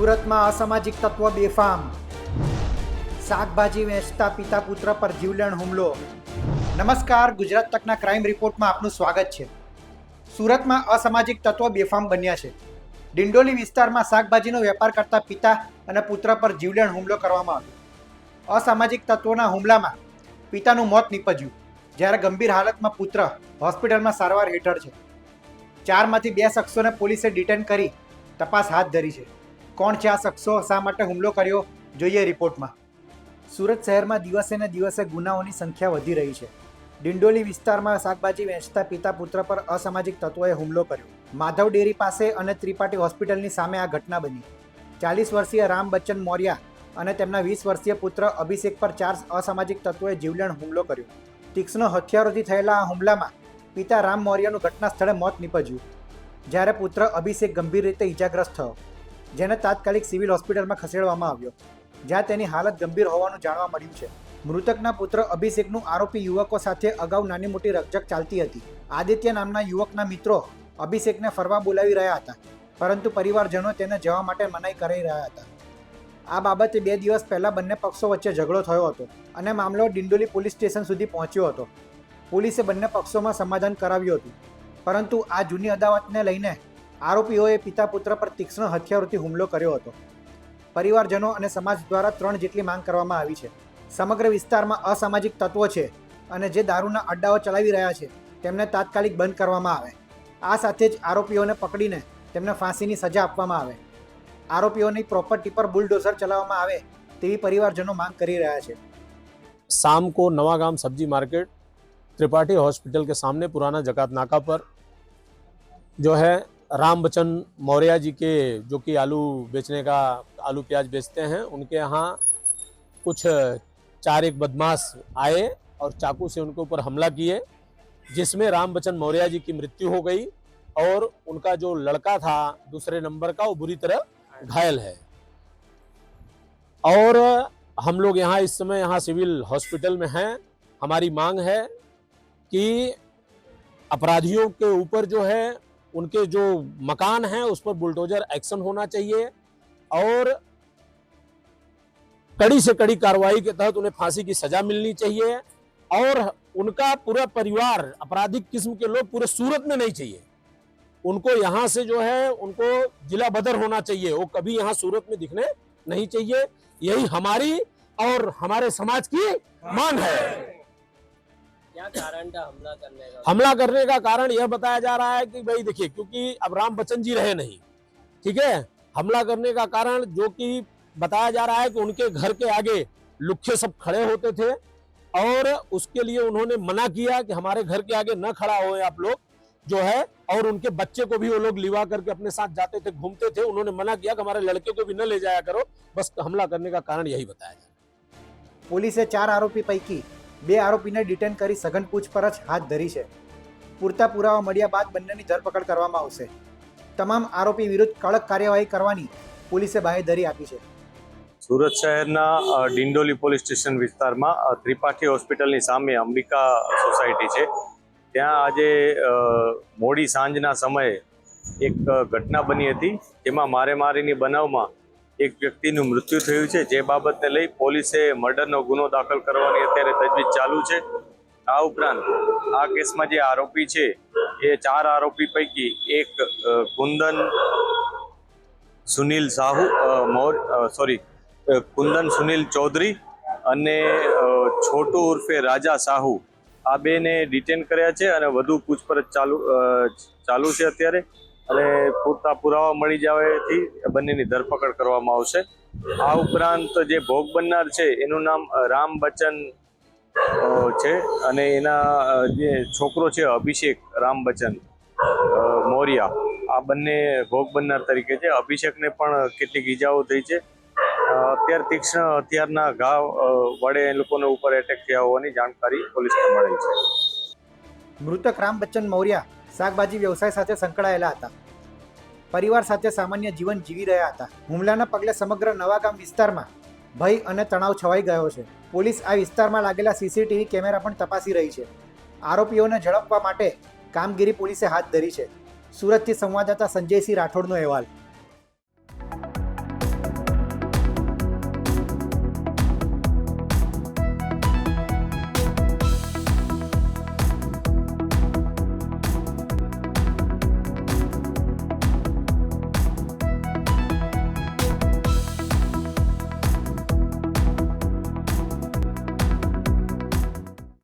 સુરતમાં અસામાજિક તત્વ બેફામ. શાકભાજી વેચતા પિતા પુત્ર પર જીવલેણ હુમલો. નમસ્કાર, ગુજરાત તકના ક્રાઇમ રિપોર્ટમાં આપનું સ્વાગત છે. સુરતમાં અસામાજિક તત્વો બેફામ બન્યા છે. ડિંડોલી વિસ્તારમાં શાકભાજીનો વેપાર કરતા પિતા અને પુત્ર પર જીવલેણ હુમલો કરવામાં આવ્યો. અસામાજિક તત્વોના હુમલામાં પિતાનું મોત નીપજ્યું, જ્યારે ગંભીર હાલતમાં પુત્ર હોસ્પિટલમાં સારવાર હેઠળ છે. ચારમાંથી બે શખ્સોને પોલીસે ડિટેન કરી તપાસ હાથ ધરી છે. કોણ છે આ શખ્સો? શા માટે હુમલો કર્યો? જોઈએ રિપોર્ટમાં. સુરત શહેરમાં દિવસે ને દિવસે ગુનાઓની સંખ્યા વધી રહી છે. ડિંડોલી વિસ્તારમાં શાકભાજી વેચતા પિતા પુત્ર પર અસામાજિક તત્વોએ હુમલો કર્યો. માધવ ડેરી પાસે અને ત્રિપાઠી હોસ્પિટલની સામે આ ઘટના બની. ચાલીસ વર્ષીય રામ બચ્ચન મૌર્યા અને તેમના વીસ વર્ષીય પુત્ર અભિષેક પર ચાર અસામાજિક તત્વોએ જીવલેણ હુમલો કર્યો. તીક્ષ્ણ હથિયારોથી થયેલા આ હુમલામાં પિતા રામ મૌર્યનું ઘટના સ્થળે મોત નીપજ્યું. જ્યારે પુત્ર અભિષેક ગંભીર રીતે ઈજાગ્રસ્ત થયો. જેને તાત્કાલિક સિવિલ હોસ્પિટલમાં ખસેડવામાં આવ્યો. જ્યાં તેની હાલત ગંભીર હોવાનું જાણવા મળ્યું છે. મૃતકના પુત્ર અભિષેકનું આરોપી યુવકો સાથે અગાઉ નાની મોટી રકઝક ચાલતી હતી. આદિત્ય નામના યુવકના મિત્રો અભિષેકને ફરવા બોલાવી રહ્યા હતા, પરંતુ પરિવારજનો તેને જવા માટે મનાઈ કરી રહ્યા હતા. આ બાબતે બે દિવસ પહેલાં બંને પક્ષો વચ્ચે ઝઘડો થયો હતો અને મામલો ડિંડોલી પોલીસ સ્ટેશન સુધી પહોંચ્યો હતો. પોલીસે બંને પક્ષોમાં સમાધાન કરાવ્યું હતું. પરંતુ આ જૂની અદાવતને લઈને આરોપીઓએ પિતા પુત્ર પર તીક્ષ્ણ હથિયારોથી હુમલો કર્યો હતો પરિવારજનો અને સમાજ દ્વારા ત્રણ જેટલી માંગ કરવામાં આવી છે સમગ્ર વિસ્તારમાં અસામાજિક તત્વો છે અને જે દારૂના અડ્ડાઓ ચલાવી રહ્યા છે તેમને તાત્કાલિક બંધ કરવામાં આવે આ સાથે જ આરોપીઓને પકડીને તેમને ફાંસીની સજા આપવામાં આવે આરોપીઓની પ્રોપર્ટી પર બુલડોઝર ચલાવવામાં આવે તેવી પરિવારજનો માંગ કરી રહ્યા છે शाम को नवागाम सब्जी मार्केट त्रिपाठी हॉस्पिटल के सामने पुराना जकात नाका पर जो है राम बच्चन मौर्य जी के, जो कि आलू बेचने का, आलू प्याज बेचते हैं, उनके यहाँ कुछ चार एक बदमाश आए और चाकू से उनके ऊपर हमला किए, जिसमें राम बच्चन मौर्य जी की मृत्यु हो गई और उनका जो लड़का था दूसरे नंबर का, वो बुरी तरह घायल है। और हम लोग यहाँ इस समय यहाँ सिविल हॉस्पिटल में हैं। हमारी मांग है कि अपराधियों के ऊपर जो है उनके जो मकान हैं, उस पर बुलडोजर एक्शन होना चाहिए और कड़ी से कड़ी कार्रवाई के तहत उन्हें फांसी की सजा मिलनी चाहिए और उनका पूरा परिवार, आपराधिक किस्म के लोग पूरे सूरत में नहीं चाहिए। उनको यहाँ से जो है, उनको जिला बदर होना चाहिए। वो कभी यहाँ सूरत में दिखने नहीं चाहिए। यही हमारी और हमारे समाज की मांग है। हमला करने का? कारण यह बताया जा रहा है कि भाई देखिए क्योंकि अब राम बच्चन जी रहे नहीं ठीक है? हमला करने का कारण जो कि बताया जा रहा है कि उनके घर के आगे लुखे सब खड़े होते थे और उसके लिए उन्होंने मना किया कि हमारे घर के आगे न खड़ा होए आप लोग जो है और उनके बच्चे को भी वो लोग लिवा करके अपने साथ जाते थे घूमते थे। उन्होंने मना किया कि हमारे लड़के को भी न ले जाया करो। बस हमला करने का कारण यही बताया जाए पुलिस चार आरोपी पैकी બે આરોપીને ડિટેન કરી સઘન પૂછપરછ હાથ ધરી છે. પૂરતા પુરાવા મળ્યા બાદ બંનેની ધરપકડ કરવામાં આવશે. તમામ આરોપી વિરુદ્ધ કડક કાર્યવાહી કરવાની પોલીસે બાહેધરી આપી છે. સુરત શહેરના ડિંડોલી પોલીસ સ્ટેશન વિસ્તારમાં ત્રિપાઠી હોસ્પિટલની સામે અંબિકા સોસાયટી છે. ત્યાં આજે મોડી સાંજના સમયે એક ઘટના બની હતી. જેમાં મારે મારીની બનાવમાં એક વ્યક્તિનું મૃત્યુ થયું છે. જે બાબતને લઈ પોલીસે મર્ડરનો ગુનો દાખલ કરવાની અત્યારે તજવીજ ચાલુ છે. આ ઉપરાંત આ કેસમાં જે આરોપી છે, એ ચાર આરોપી પૈકી એક કુંદન સુનિલ સાહુ મોર સોરી કુંદન સુનિલ ચૌધરી અને છોટુ ઉર્ફે રાજા સાહુ. આ બેને ડિટેન કર્યા છે અને વધુ પૂછપરછ ચાલુ ચાલુ છે અત્યારે. અને પૂરતા પુરાવા મળી જવાથી બંનેની ધરપકડ કરવામાં આવશે. આ ઉપરાંત જે ભોગ બનનાર છે, એનું નામ રામ બચ્ચન છે. અને એના જે છોકરો છે, અભિષેક રામ બચ્ચન મોરિયા, આ બંને ભોગ બનનાર તરીકે છે. અભિષેકને પણ કેટલીક ઈજાઓ થઈ છે. અત્યારે તીક્ષ્ણ હથિયારના ઘા વડે એ લોકોને ઉપર એટેક થયા હોવાની જાણકારી પોલીસને મળેલ છે. મૃતક રામ બચ્ચન મૌર્ય શાકભાજી વ્યવસાય સાથે સંકળાયેલા હતા. પરિવાર સાથે સામાન્ય જીવન જીવી રહ્યા હતા. હુમલાના પગલે સમગ્ર નવાગામ વિસ્તારમાં ભય અને તણાવ છવાઈ ગયો છે. પોલીસ આ વિસ્તારમાં લાગેલા સીસીટીવી કેમેરા પણ તપાસી રહી છે. આરોપીઓને ઝડપવા માટે કામગીરી પોલીસે હાથ ધરી છે. સુરતથી સંવાદદાતા સંજયસિંહ રાઠોડનો અહેવાલ.